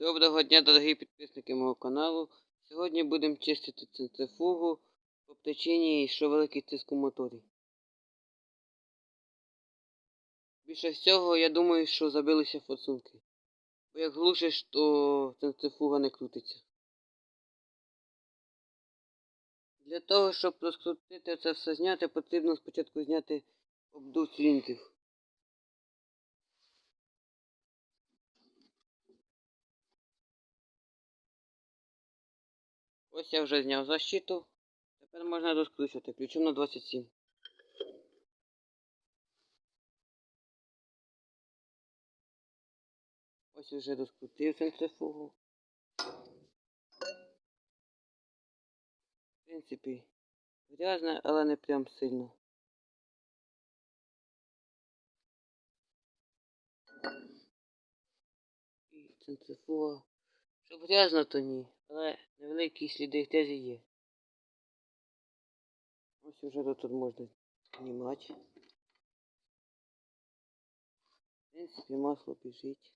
Доброго дня, дорогі підписники мого каналу. Сьогодні будемо чистити центрифугу по причині, що великий тиск у моторі. Більше всього, я думаю, що забилися форсунки. Бо як глушиш, то центрифуга не крутиться. Для того, щоб розкрутити це все зняти, потрібно спочатку зняти обдув циліндрів. Ось я вже зняв защиту. Тепер можна розкручувати ключом на 27. Ось вже розкрутив центрифугу. В принципі, грязне, але не прям сильно. І центрифуга. Щоб грязно, то ні, але невеликі сліди теж є. Ось уже тут можна знімати. В принципі, масло біжить.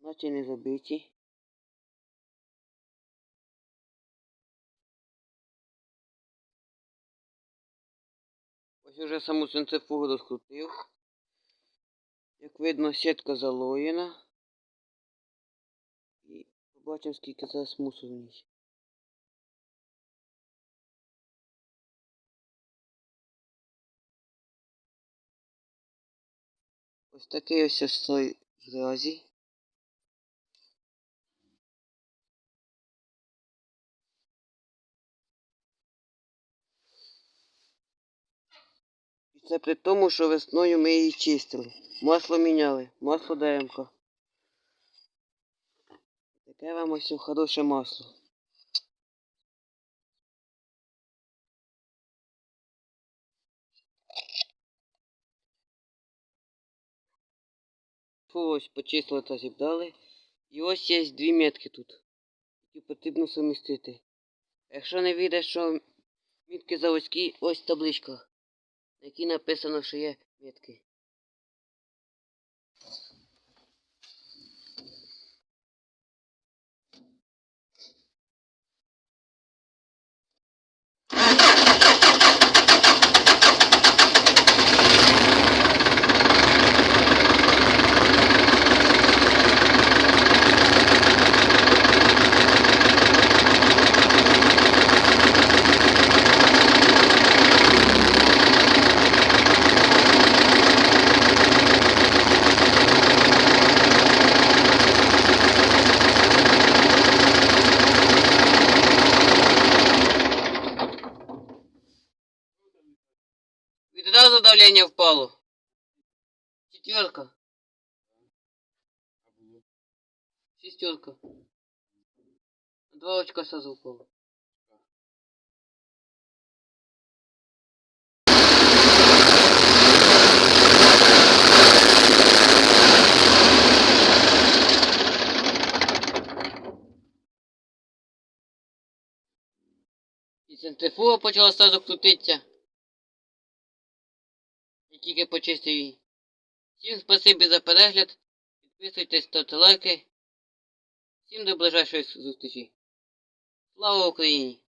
Наче не забиті. Ось уже саму центрифугу розкрутив. Як видно, сітка залоєна. І скільки зараз мусор в ній. Ось такий ось слой грязі. І це при тому, що весною ми її чистили. Масло міняли, масло ДМК. Таке вам ось хороше масло. Фу, ось почистили та зібрали. І ось є дві метки тут, які потрібно сумістити. Якщо не вийде, що мітки заводські, ось табличка, на якій написано, що є метки. Відразу давлення впало. Четверка. Шестерка. Два очка сразу упало. І центрифуга почала сразу крутитися. Тільки почистив її. Всім спасибі за перегляд. Підписуйтесь, ставте лайки. Всім до ближайшої зустрічі. Слава Україні!